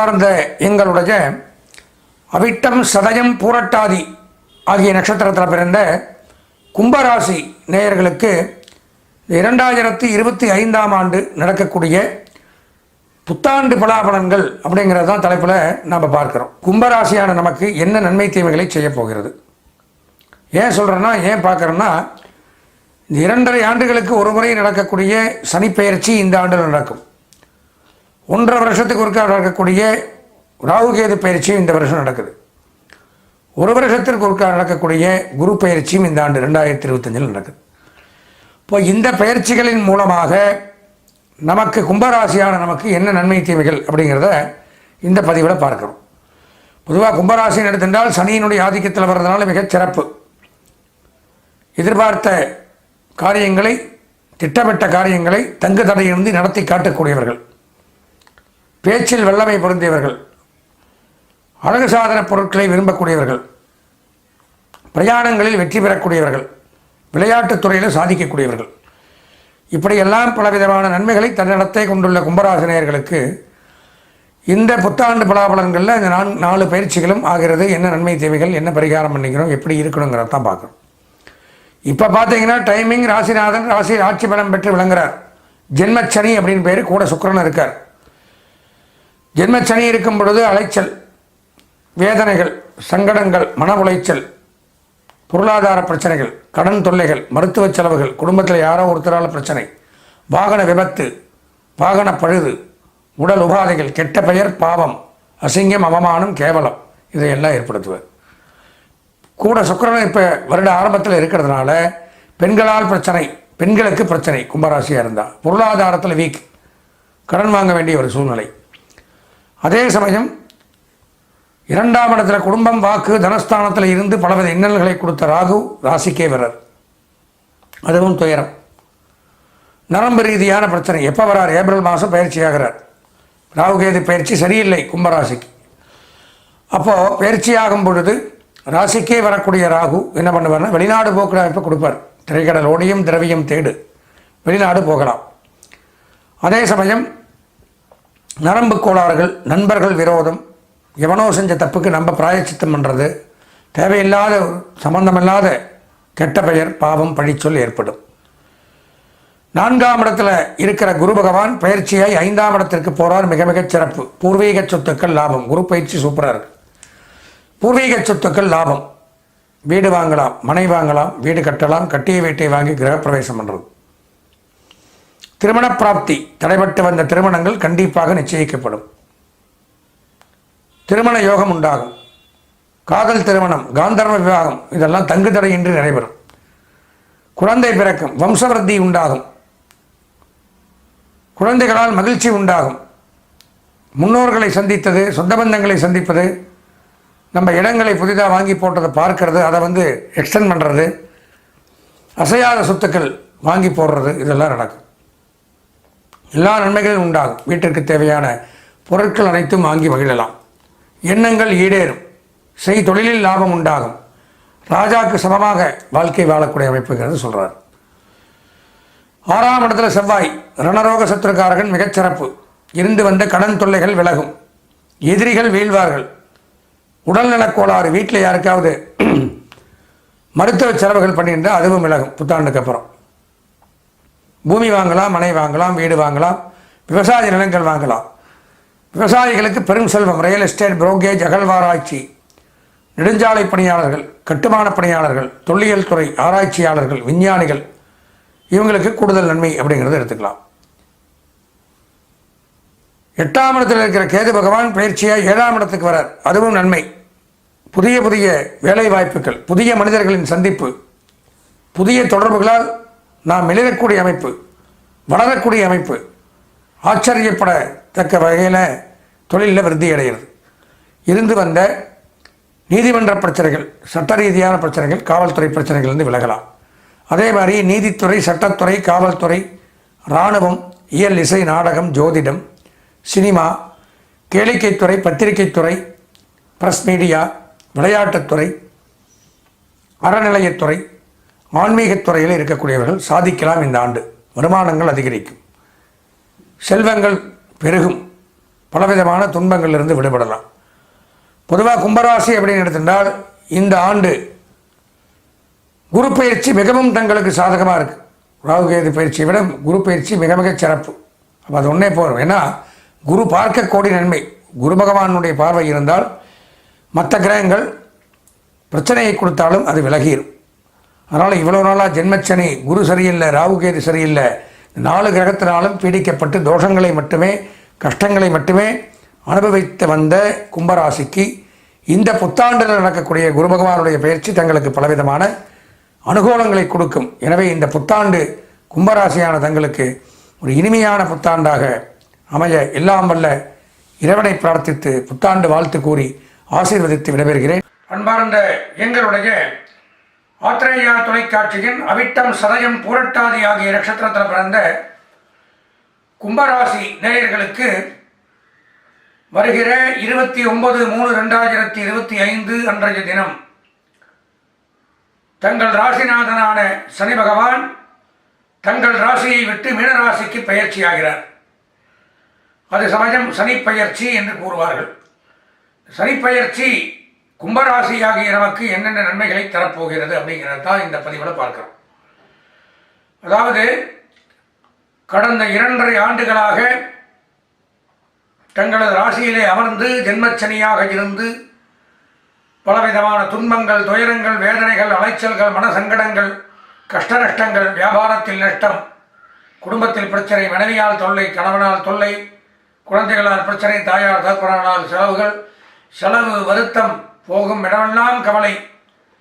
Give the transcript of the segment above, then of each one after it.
சார்ந்த எங்களுடைய அவிட்டம் சதயம் பூரட்டாதி ஆகிய நட்சத்திரத்தில் பிறந்த கும்பராசி நேயர்களுக்கு இரண்டாயிரத்தி இருபத்தி ஐந்தாம் ஆண்டு நடக்கக்கூடிய புத்தாண்டு பலாபலன்கள் அப்படிங்கிறது தான் தலைப்பில் நாம் பார்க்குறோம். கும்பராசியான நமக்கு என்ன நன்மை தீமைகளை செய்ய போகிறது? ஏன் சொல்கிறேன்னா ஏன் பார்க்குறேன்னா இந்த இரண்டரை ஆண்டுகளுக்கு ஒரு முறை நடக்கக்கூடிய சனிப்பெயர்ச்சி இந்த ஆண்டில் நடக்கும். ஒன்றரை வருஷத்துக்கு ஒருக்கா நடக்கக்கூடிய ராகுகேது பயிற்சியும் இந்த வருஷம் நடக்குது. ஒரு வருஷத்திற்கு ஒருக்கா நடக்கக்கூடிய குரு பயிற்சியும் இந்த ஆண்டு ரெண்டாயிரத்தி இருபத்தஞ்சில் நடக்குது. இப்போ இந்த பயிற்சிகளின் மூலமாக நமக்கு கும்பராசியான நமக்கு என்ன நன்மை தீமைகள் அப்படிங்கிறத இந்த பதிவில் பார்க்குறோம். பொதுவாக கும்பராசின்னு எடுத்திருந்தால் சனியினுடைய ஆதிக்கத்தில் வர்றதுனால மிகச் சிறப்பு. எதிர்பார்த்த காரியங்களை திட்டமிட்ட காரியங்களை தங்கு தடையின்றி நடத்தி காட்டக்கூடியவர்கள். பேச்சில் வல்லமை பொருந்தியவர்கள் அழகு சாதன பொருட்களை விரும்பக்கூடியவர்கள் பிரயாணங்களில் வெற்றி பெறக்கூடியவர்கள் விளையாட்டுத் துறையில் சாதிக்கக்கூடியவர்கள். இப்படியெல்லாம் பலவிதமான நன்மைகளை தன்னிடத்தை கொண்டுள்ள கும்பராசினியர்களுக்கு இந்த புத்தாண்டு பலாபலன்களில் இந்த நான் நாலு பயிற்சிகளும் ஆகிறது. என்ன நன்மை தேவைகள் என்ன பரிகாரம் பண்ணிக்கிறோம் எப்படி இருக்கணுங்கிறத தான் பார்க்குறோம் இப்போ பார்த்தீங்கன்னா டைமிங் ராசிநாதன் ராசி ஆட்சி பலம் பெற்று விளங்குறார். ஜென்மச்சனி அப்படின்னு பேர் கூட சுக்கரன் இருக்கார். ஜென்மச்சனி இருக்கும் பொழுது அலைச்சல் வேதனைகள் சங்கடங்கள் மன உளைச்சல் பொருளாதார பிரச்சனைகள் கடன் தொல்லைகள் மருத்துவ செலவுகள் குடும்பத்தில் யாரோ ஒருத்தரால் பிரச்சனை வாகன விபத்து வாகன பழுது உடல் உபாதைகள் கெட்ட பெயர் பாவம் அசிங்கம் அவமானம் கேவலம் இதையெல்லாம் ஏற்படுத்துவார். கூட சுக்கரன் இப்போ வருட ஆரம்பத்தில் இருக்கிறதுனால பெண்களால் பிரச்சனை பெண்களுக்கு பிரச்சனை கும்பராசியாக இருந்தால் பொருளாதாரத்தில் வீக் கடன் வாங்க வேண்டிய ஒரு சூழ்நிலை. அதே சமயம் இரண்டாம் இடத்துல குடும்பம் வாக்கு தனஸ்தானத்தில் இருந்து பலவித இன்னல்களை கொடுத்த ராகு ராசிக்கே வீரர் அதுவும் துயரம். நரம்பு ரீதியான பிரச்சனை. எப்போ வரார் ஏப்ரல் மாதம் பயிற்சி ஆகிறார். ராகுகேது பயிற்சி சரியில்லை கும்பராசிக்கு. அப்போது பயிற்சி ஆகும் பொழுது ராசிக்கே வரக்கூடிய ராகு என்ன பண்ணுவார்னா வெளிநாடு போக்குற அமைப்பு கொடுப்பார். திரைக்கடல் ஓடியும் திரவியம் தேடு. வெளிநாடு போகலாம். அதே சமயம் நரம்பு கோளாறுகள் நண்பர்கள் விரோதம் எவனோ செஞ்ச தப்புக்கு நம்ம பிராயச்சித்தம் பண்ணுறது தேவையில்லாத சம்பந்தமில்லாத கெட்ட பெயர் பாவம் பழிச்சொல் ஏற்படும். நான்காம் இடத்துல இருக்கிற குரு பகவான் பயிற்சியாய் ஐந்தாம் இடத்திற்கு போகிறார் மிக மிகச் சிறப்பு. பூர்வீக சொத்துக்கள் லாபம். குரு பயிற்சி சூப்பராக இருக்கு. பூர்வீக சொத்துக்கள் லாபம். வீடு வாங்கலாம் மனை வாங்கலாம் வீடு கட்டலாம் கட்டிய வீட்டை வாங்கி கிரகப்பிரவேசம் பண்ணுறது திருமண பிராப்தி தடைபட்டு வந்த திருமணங்கள் கண்டிப்பாக நிச்சயிக்கப்படும். திருமண யோகம் உண்டாகும். காதல் திருமணம் காந்தர்வ விவாகம் இதெல்லாம் தங்கு தடையின்றி நடைபெறும். குழந்தை பிறக்கும் வம்சவர்த்தி உண்டாகும். குழந்தைகளால் மகிழ்ச்சி உண்டாகும். முன்னோர்களை சந்தித்தது சொந்த பந்தங்களை சந்திப்பது நம்ம இடங்களை புதிதாக வாங்கி போட்டதை பார்க்கறது அதை வந்து எக்ஸ்டெண்ட் பண்ணுறது அசையாத சொத்துக்கள் வாங்கி போடுறது இதெல்லாம் நடக்கும். எல்லா நன்மைகளும் உண்டாகும். வீட்டிற்கு தேவையான பொருட்கள் அனைத்தும் வாங்கி மகிழலாம். எண்ணங்கள் ஈடேறும். செய் தொழிலில் லாபம் உண்டாகும். ராஜாவுக்கு சமமாக வாழ்க்கை வாழக்கூடிய அமைப்புங்கிறது சொல்கிறார் ஆறாம் இடத்துல செவ்வாய் ரணரோக சத்துருக்காரகன் மிகச்சிறப்பு இருந்து வந்த கடன் தொல்லைகள் விலகும். எதிரிகள் வீழ்வார்கள். உடல்நலக் கோளாறு வீட்டில் யாருக்காவது மருத்துவ செலவுகள் பண்ணியிருந்தால் அதுவும் விலகும் புத்தாண்டுக்கு அப்புறம். பூமி வாங்கலாம் மனை வாங்கலாம் வீடு வாங்கலாம் விவசாய நிலங்கள் வாங்கலாம். விவசாயிகளுக்கு பெரும் செல்வம் ரியல் எஸ்டேட் புரோக்கேஜ் அகழ்வாராய்ச்சி. நெடுஞ்சாலை பணியாளர்கள் கட்டுமான பணியாளர்கள் தொல்லியல் துறை ஆராய்ச்சியாளர்கள் விஞ்ஞானிகள். இவங்களுக்கு கூடுதல் நன்மை அப்படிங்கிறத எடுத்துக்கலாம். எட்டாம் இடத்தில் இருக்கிற கேது பகவான் பயிற்சியாக ஏழாம் இடத்துக்கு வரார் அதுவும் நன்மை. புதிய புதிய வேலை வாய்ப்புகள் புதிய மனிதர்களின் சந்திப்பு புதிய தொடர்புகளால் நாம் எழுதக்கூடிய அமைப்பு வளரக்கூடிய அமைப்பு ஆச்சரியப்படத்தக்க வகையில் தொழிலில் விருத்தி அடைகிறது. இருந்து வந்த நீதிமன்ற பிரச்சனைகள் சட்ட ரீதியான பிரச்சனைகள் காவல்துறை பிரச்சனைகள்லேருந்து விலகலாம். அதே மாதிரி நீதித்துறை சட்டத்துறை காவல்துறை இராணுவம் இயல் இசை நாடகம் ஜோதிடம் சினிமா கேளிக்கைத்துறை பத்திரிகைத்துறை பிரஸ் மீடியா விளையாட்டுத்துறை அறநிலையத்துறை ஆன்மீகத் துறையில் இருக்கக்கூடியவர்கள் சாதிக்கலாம் இந்த ஆண்டு. வருமானங்கள் அதிகரிக்கும். செல்வங்கள் பெருகும். பலவிதமான துன்பங்களிலிருந்து விடுபடலாம். பொதுவாக கும்பராசி அப்படின்னு எடுத்துட்டால் இந்த ஆண்டு குரு பயிற்சி மிகவும் தங்களுக்கு சாதகமாக இருக்குது ராகுகேது பயிற்சியை விட குரு பயிற்சி மிக மிக சிறப்பு. அப்போ அது ஒன்றே போகிறோம் ஏன்னா குரு பார்க்க கோடி நன்மை. குரு பகவானுடைய பார்வை இருந்தால் மற்ற கிரகங்கள் பிரச்சனையை கொடுத்தாலும் அது விலகிடும் அதனால் இவ்வளோ நாளாக ஜென்மச்சனி குரு சரியில்லை ராகுகேது சரியில்லை. நாலு கிரகத்தினாலும் பீடிக்கப்பட்டு தோஷங்களை மட்டுமே கஷ்டங்களை மட்டுமே அனுபவித்து வந்த கும்பராசிக்கு இந்த புத்தாண்டில் நடக்கக்கூடிய குரு பகவானுடைய பயிற்சி தங்களுக்கு பலவிதமான அனுகூலங்களை கொடுக்கும். எனவே இந்த புத்தாண்டு கும்பராசியான தங்களுக்கு ஒரு இனிமையான புத்தாண்டாக அமைய எல்லாம் வல்ல இறைவனை பிரார்த்தித்து புத்தாண்டு வாழ்த்து கூறி ஆசீர்வதித்து விடைபெறுகிறேன். அன்பார்ந்த எங்களுடைய ஆத்திரேயா தொலைக்காட்சியின் அவிட்டம் சதயம் பூரட்டாதி ஆகிய நட்சத்திரத்தில் பிறந்த கும்பராசி நேயர்களுக்கு வருகிற இருபத்தி ஒன்பது மூணு ரெண்டாயிரத்தி இருபத்தி ஐந்து அன்றைய தினம் தங்கள் ராசிநாதனான சனி பகவான் தங்கள் ராசியை விட்டு மீனராசிக்கு பயிற்சியாகிறார் அது சமயம் சனி பயிற்சி என்று கூறுவார்கள். சனி பயிற்சி கும்பராசி ஆகிய நமக்கு என்னென்ன நன்மைகளை தரப்போகிறது அப்படிங்கிறது தான் இந்த பதிவில் பார்க்கிறோம். அதாவது கடந்த இரண்டரை ஆண்டுகளாக தங்களது ராசியிலே அமர்ந்து ஜென்மச்சனியாக இருந்து பலவிதமான துன்பங்கள் துயரங்கள் வேதனைகள் அலைச்சல்கள் மனசங்கடங்கள் கஷ்ட நஷ்டங்கள் வியாபாரத்தில் நஷ்டம் குடும்பத்தில் பிரச்சனை மனைவியால் தொல்லை கணவனால் தொல்லை குழந்தைகளால் பிரச்சனை தாயார் தகப்பனால் செலவுகள் செலவு வருத்தம் போகும் இடமெல்லாம் கவலை.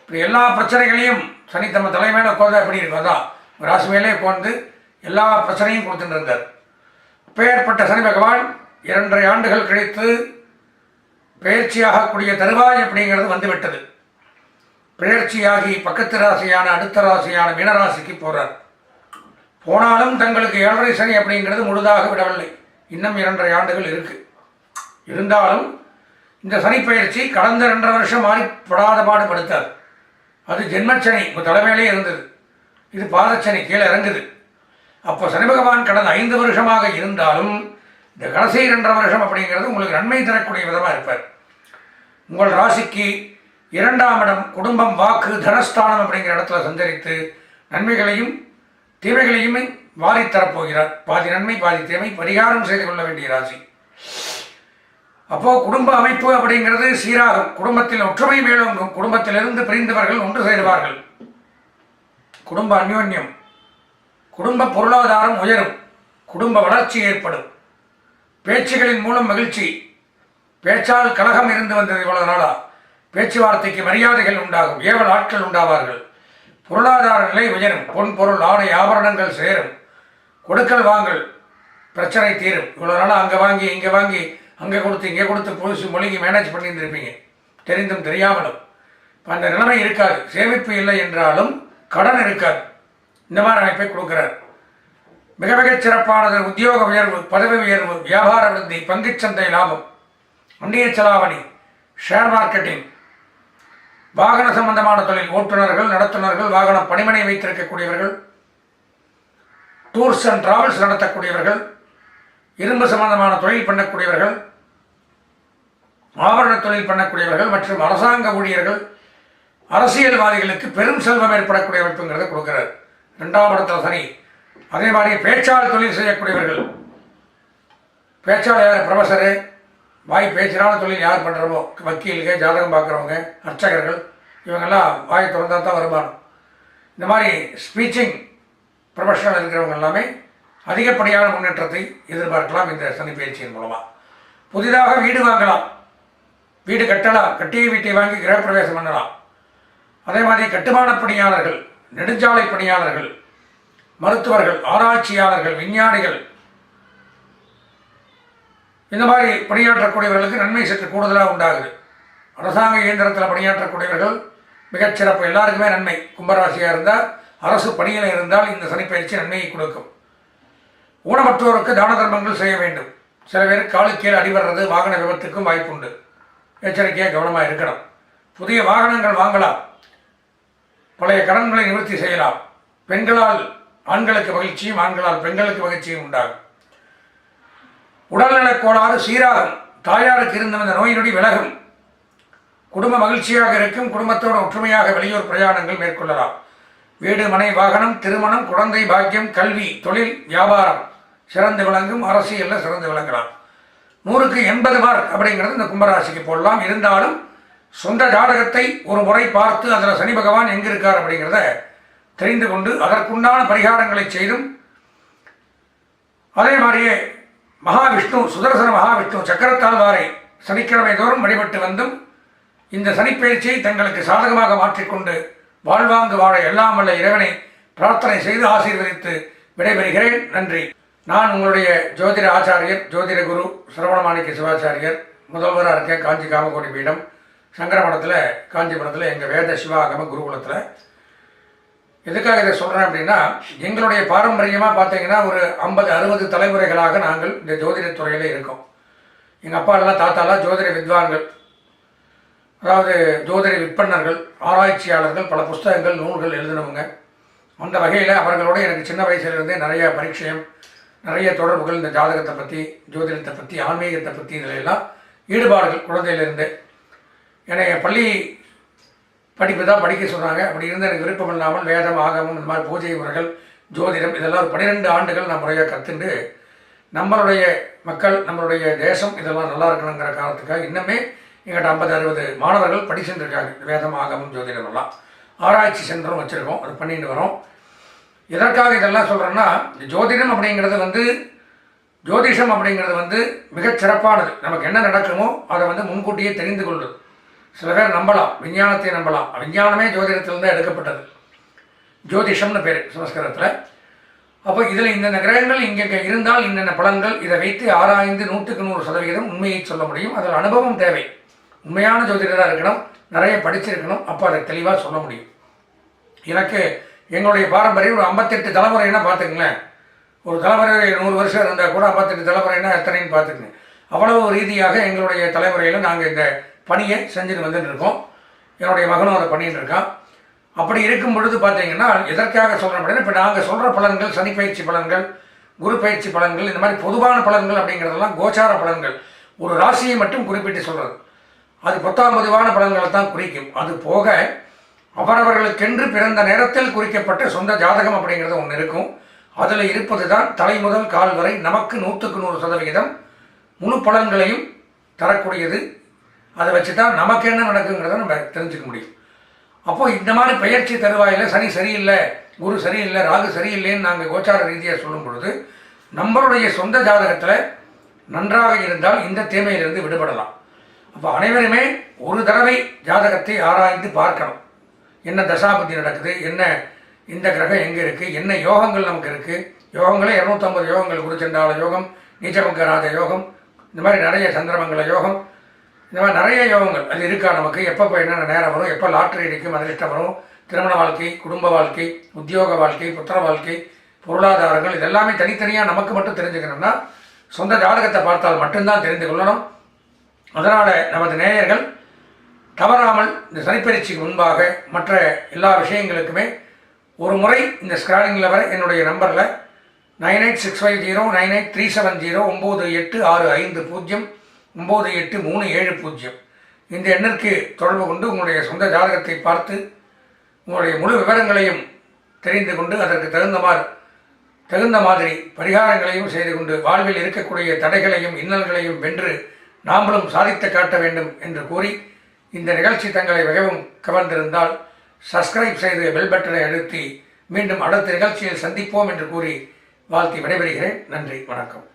இப்படி எல்லா பிரச்சனைகளையும் சனி தம்ம தலைமையில உட்காந்து எப்படி இருக்கும்? அதான் ராசி மேலே எல்லா பிரச்சனையும் கொடுத்துட்டு இருந்தார். பெயர்பட்ட சனி பகவான் இரண்டரை ஆண்டுகள் கழித்து பெயர்ச்சியாகக்கூடிய தருவாய் அப்படிங்கிறது வந்துவிட்டது பெயர்ச்சியாகி பக்கத்து ராசியான அடுத்த ராசியான மீனராசிக்கு போகிறார் போனாலும் தங்களுக்கு ஏழரை சனி அப்படிங்கிறது முழுதாக விடவில்லை. இன்னும் இரண்டரை ஆண்டுகள் இருக்கு. இருந்தாலும் இந்த சனி பயிற்சி கடந்த ரெண்டரை வருஷம் மாறி படாத பாடு படுத்தார். அது ஜென்மச்சனி உங்கள் தலைமையிலே இருந்தது. இது பாதச்சனி கீழே இறங்குது. அப்போ சனி பகவான் கடந்த ஐந்து வருஷமாக இருந்தாலும் இந்த கடைசி ரெண்டரை வருஷம் அப்படிங்கிறது உங்களுக்கு நன்மை தரக்கூடிய விதமாக இருப்பார். உங்கள் ராசிக்கு இரண்டாம் இடம் குடும்பம் வாக்கு தனஸ்தானம் அப்படிங்கிற இடத்துல சஞ்சரித்து நன்மைகளையும் தீமைகளையும் வாரித்தரப்போகிறார். பாதி நன்மை பாதி தீமை பரிகாரம் செய்து கொள்ள வேண்டிய ராசி. அப்போது குடும்ப அமைப்பு அப்படிங்கிறது சீராகும். குடும்பத்தில் ஒற்றுமை மேலோங்கும். குடும்பத்திலிருந்து பிரிந்தவர்கள் ஒன்று சேருவார்கள். குடும்ப அந்யோன்யம். குடும்ப பொருளாதாரம் உயரும். குடும்ப வளர்ச்சி ஏற்படும். பேச்சுகளின் மூலம் மகிழ்ச்சி. பேச்சால் கலகம் இருந்து வந்தது இவ்வளவு நாளா? பேச்சுவார்த்தைக்கு மரியாதைகள் உண்டாகும். ஏவல் ஆட்கள் உண்டாவார்கள். பொருளாதார நிலை உயரும். பொன் பொருள் ஆடை ஆபரணங்கள் சேரும். கொடுக்கல் வாங்கல். பிரச்சனை தீரும். இவ்வளோ நாளாக அங்கே வாங்கி இங்கே வாங்கி அங்கே கொடுத்து இங்கே கொடுத்து பொழுசு மொழிக்கு மேனேஜ் பண்ணிட்டு இருப்பீங்க தெரிந்தும் தெரியாமலும். இப்போ அந்த நிலைமை இருக்காது. சேமிப்பு இல்லை என்றாலும் கடன் இருக்காது. இந்த மாதிரி அமைப்பை கொடுக்குறார். மிக மிகச் சிறப்பானது உத்தியோக உயர்வு பதவி உயர்வு வியாபார விருத்தி பங்குச்சந்தை லாபம் அந்நிய செலாவணி ஷேர் மார்க்கெட்டிங் வாகன சம்பந்தமான தொழில் ஓட்டுநர்கள் நடத்துனர்கள் வாகனம் பணிமனை வைத்திருக்கக்கூடியவர்கள் டூர்ஸ் அண்ட் டிராவல்ஸ் நடத்தக்கூடியவர்கள் இரும்பு சம்பந்தமான தொழில் பண்ணக்கூடியவர்கள் ஆபரண தொழில் பண்ணக்கூடியவர்கள் மற்றும் அரசாங்க ஊழியர்கள் அரசியல்வாதிகளுக்கு பெரும் செல்வம் ஏற்படக்கூடிய அமைப்புங்கிறத கொடுக்கிறார். ரெண்டாம் இடத்துல சனி. அதே மாதிரி பேச்சாளர் தொழில் செய்யக்கூடியவர்கள். பேச்சாளர் யார்? ப்ரொஃபஸரு வாய் பேச்சினால தொழில் யார் பண்ணுறவோ வக்கீலுங்க ஜாதகம் பார்க்குறவங்க அர்ச்சகர்கள் இவங்கெல்லாம் வாய் திறந்தால் தான் வருமானம். இந்த மாதிரி ஸ்பீச்சிங் ப்ரொஃபஷனல் இருக்கிறவங்க எல்லாமே அதிகப்படியான முன்னேற்றத்தை எதிர்பார்க்கலாம் இந்த சனி பயிற்சியின் மூலமாக புதிதாக வீடு வாங்கலாம். வீடு கட்டலாம் கட்டிய வீட்டை வாங்கி கிரகப்பிரவேசம் பண்ணலாம். அதே மாதிரி கட்டுமான பணியாளர்கள் நெடுஞ்சாலை பணியாளர்கள் மருத்துவர்கள் ஆராய்ச்சியாளர்கள் விஞ்ஞானிகள் இந்த மாதிரி பணியாற்றக்கூடியவர்களுக்கு நன்மை சற்று கூடுதலாக உண்டாகுது. அரசாங்க இயந்திரத்தில் பணியாற்றக்கூடியவர்கள் மிகச்சிறப்பு எல்லாருக்குமே நன்மை. கும்பராசியாக இருந்தால் அரசு பணியில் இருந்தால் இந்த சனிப்பயிற்சி நன்மையை கொடுக்கும். ஊனமற்றோருக்கு தான தர்மங்கள் செய்ய வேண்டும். சில பேர் காலுக்கீழ் அடிபடுறது வாகன விபத்துக்கும் வாய்ப்புண்டு. எச்சரிக்கையாக கவனமாக இருக்கணும். புதிய வாகனங்கள் வாங்கலாம். பழைய கடன்களை நிவர்த்தி செய்யலாம். பெண்களால் ஆண்களுக்கு மகிழ்ச்சியும் ஆண்களால் பெண்களுக்கு மகிழ்ச்சியும் உண்டாகும். உடல்நலக் கோளாறு சீராகும். தாயாருக்கு இருந்த அந்த நோய் நொடி விலகும். குடும்ப மகிழ்ச்சியாக இருக்கும். குடும்பத்தோடு ஒற்றுமையாக வெளியூர் பிரயாணங்கள் மேற்கொள்ளலாம். வீடு மனை வாகனம் திருமணம் குழந்தை பாக்கியம் கல்வி தொழில் வியாபாரம். சிறந்து விளங்கும். அரசியலில் சிறந்து விளங்கலாம். நூறுக்கு எண்பது மார்க் அப்படிங்கிறது இந்த கும்பராசிக்கு போடலாம். இருந்தாலும் சொந்த ஜாதகத்தை ஒரு முறை பார்த்து அதில் சனி பகவான் எங்கே இருக்கார் அப்படிங்கிறத தெரிந்து கொண்டு அதற்குண்டான பரிகாரங்களை செய்தும் அதே மாதிரியே மகாவிஷ்ணு சுதர்சன மகாவிஷ்ணு சக்கரத்தாழ்வாரை சனிக்கிழமை தோறும் வழிபட்டு வந்தும் இந்த சனிப்பயிற்சியை தங்களுக்கு சாதகமாக மாற்றிக்கொண்டு வாழ்வாங்கு வாழ எல்லாம் வல்ல இறைவனை பிரார்த்தனை செய்து ஆசீர்வதித்து விடைபெறுகிறேன். நன்றி. நான் உங்களுடைய ஜோதிட ஆச்சாரியர் ஜோதிட குரு சரவணமாணிக்க சிவாச்சாரியர் முதல்வராக இருக்கேன் காஞ்சி காமகோடி பீடம் சங்கரமடத்தில் காஞ்சிபுரத்தில் எங்கள் வேத சிவாகம குருகுலத்தில். எதுக்காக இதை சொல்கிறேன் அப்படின்னா எங்களுடைய பாரம்பரியமாக பார்த்தீங்கன்னா ஒரு ஐம்பது அறுபது தலைமுறைகளாக நாங்கள் இந்த ஜோதிட துறையில் இருக்கோம். எங்கள் அப்பா எல்லாம் தாத்தாலாம் ஜோதிட வித்வான்கள். அதாவது ஜோதிட விற்பனர்கள் ஆராய்ச்சியாளர்கள் பல புஸ்தகங்கள் நூல்கள் எழுதினவங்க. அந்த வகையில் அவர்களோட எனக்கு சின்ன வயசுலேருந்தே நிறைய பரீட்சயம் நிறைய தொடர்புகள் இந்த ஜாதகத்தை பற்றி ஜோதிடத்தை பற்றி ஆன்மீகத்தை பற்றி இதிலெல்லாம் ஈடுபாடுகள் குழந்தையிலேருந்து. என்னை பள்ளி படிப்பு தான் படிக்க சொன்னாங்க. அப்படி இருந்து எனக்கு விருப்பம் இல்லாமல் வேதம் ஆகமம் இந்த மாதிரி பூஜை முறைகள் ஜோதிடம் இதெல்லாம் ஒரு பன்னிரெண்டு ஆண்டுகள் நான் முறையாக கற்றுண்டு நம்மளுடைய மக்கள் நம்மளுடைய தேசம் இதெல்லாம் நல்லா இருக்கணுங்கிற காரணத்துக்காக இன்னுமே எங்கிட்ட ஐம்பது அறுபது மாணவர்கள் படிச்சுட்டு இருக்காங்க. வேதம் ஆகமம் ஜோதிடம் எல்லாம் ஆராய்ச்சி சென்றும் வச்சுருக்கோம். அது பண்ணிட்டு வரோம். எதற்காக இதெல்லாம் சொல்கிறேன்னா இந்த ஜோதிடம் அப்படிங்கிறது வந்து ஜோதிஷம் அப்படிங்கிறது வந்து மிகச் சிறப்பானது. நமக்கு என்ன நடக்குமோ அதை வந்து முன்கூட்டியே தெரிந்து கொள்ளுது சில பேர் நம்பலாம் விஞ்ஞானத்தை நம்பலாம். விஞ்ஞானமே ஜோதிடத்திலிருந்து எடுக்கப்பட்டது. ஜோதிஷம்னு பேர் சமஸ்கிருதத்தில். அப்போ இதில் இந்தந்த கிரகங்கள் இங்கே இருந்தால் இன்னென்ன பலன்கள் இதை வைத்து ஆராய்ந்து நூற்றுக்கு நூறு சதவிகிதம் உண்மையை சொல்ல முடியும். அதில் அனுபவம் தேவை. உண்மையான ஜோதிடராக இருக்கணும். நிறைய படிச்சிருக்கணும். அப்போ அதை தெளிவாக சொல்ல முடியும். எனக்கு எங்களுடைய பாரம்பரியம் ஒரு ஐம்பத்தெட்டு தலைமுறைன்னா பார்த்துக்கங்களேன். ஒரு தலைமுறை நூறு வருஷம் இருந்தால் கூட ஐம்பத்தெட்டு தலைமுறைன்னா எத்தனைன்னு பார்த்துக்கங்க. அவ்வளவு ரீதியாக எங்களுடைய தலைமுறையில் நாங்கள் இந்த பணியை செஞ்சுட்டு வந்துட்டு இருக்கோம். என்னுடைய மகனும் அதை பண்ணிட்டு இருக்கான். அப்படி இருக்கும் பொழுது பார்த்தீங்கன்னா எதற்காக சொல்கிறோம் அப்படின்னா இப்போ நாங்கள் சொல்கிற பலன்கள் சனி பயிற்சி பலன்கள் குரு பயிற்சி பலன்கள் இந்த மாதிரி பொதுவான பலன்கள் அப்படிங்கிறதெல்லாம் கோச்சார பலன்கள். ஒரு ராசியை மட்டும் குறிப்பிட்டு சொல்கிறது அது பத்தாம் பொதுவான பலன்களை தான் குறிக்கும். அது போக அவரவர்களுக்கென்று பிறந்த நேரத்தில் குறிக்கப்பட்ட சொந்த ஜாதகம் அப்படிங்கிறது ஒன்று இருக்கும். அதில் இருப்பது தான் தலை முதல் கால் வரை நமக்கு நூற்றுக்கு நூறு சதவிகிதம் முழு பலன்களையும் தரக்கூடியது. அதை வச்சு தான் நமக்கு என்ன நடக்குங்கிறத நம்ம தெரிஞ்சுக்க முடியும். அப்போது இந்த மாதிரி பயிற்சி தருவாயில் சனி சரியில்லை குரு சரியில்லை ராகு சரியில்லைன்னு நாங்கள் கோச்சார ரீதியாக சொல்லும் பொழுது நம்மளுடைய சொந்த ஜாதகத்தில் நன்றாக இருந்தால் இந்த தீமையிலிருந்து விடுபடலாம். அப்போ அனைவருமே ஒரு தடவை ஜாதகத்தை ஆராய்ந்து பார்க்கணும். என்ன தசாபதி நடக்குது என்ன இந்த கிரகம் எங்கே இருக்குது என்ன யோகங்கள் நமக்கு இருக்குது யோகங்களே இரநூத்தம்பது யோகங்கள் குருச்சண்டால யோகம் நீச்சபங்கராஜ யோகம் இந்த மாதிரி நிறைய சந்திரமங்கல யோகம் இந்த மாதிரி நிறைய யோகங்கள். அது இருக்கா நமக்கு? எப்பப்போ என்னென்ன நேரம் வரும்? எப்போ லாட்ரி அடிக்கும்? அதிர்ஷ்டம் வரும். திருமண வாழ்க்கை குடும்ப வாழ்க்கை உத்தியோக வாழ்க்கை புத்திர வாழ்க்கை பொருளாதாரங்கள் இதெல்லாமே தனித்தனியாக நமக்கு மட்டும் தெரிஞ்சுக்கணும்னா சொந்த ஜாதகத்தை பார்த்தால் மட்டும்தான் தெரிந்து கொள்ளணும். அதனால் நமது நேயர்கள் தவறாமல் இந்த சனிப்பயிற்சிக்கு முன்பாக மற்ற எல்லா விஷயங்களுக்குமே ஒரு முறை இந்த ஸ்கிராலிங்கில் வர என்னுடைய நம்பரில் nine eight six five zero nine eight three seven zero ஒம்பது எட்டு ஆறு ஐந்து பூஜ்ஜியம் ஒம்பது எட்டு மூணு ஏழு பூஜ்ஜியம். இந்த எண்ணிற்கு தொடர்பு கொண்டு உங்களுடைய சொந்த ஜாதகத்தை பார்த்து உங்களுடைய முழு விவரங்களையும் தெரிந்து கொண்டு அதற்கு தகுந்தமாறு தகுந்த மாதிரி பரிகாரங்களையும் செய்து கொண்டு வாழ்வில் இருக்கக்கூடிய தடைகளையும் இன்னல்களையும் வென்று நாமளும் சாதித்து காட்ட வேண்டும் என்று கூறி இந்த நிகழ்ச்சி தங்களை மிகவும் கவர்ந்திருந்தால் சப்ஸ்கிரைப் செய்து பெல் பட்டனை அழுத்தி மீண்டும் அடுத்த நிகழ்ச்சியில் சந்திப்போம் என்று கூறி வாழ்த்தி விடைபெறுகிறேன். நன்றி வணக்கம்.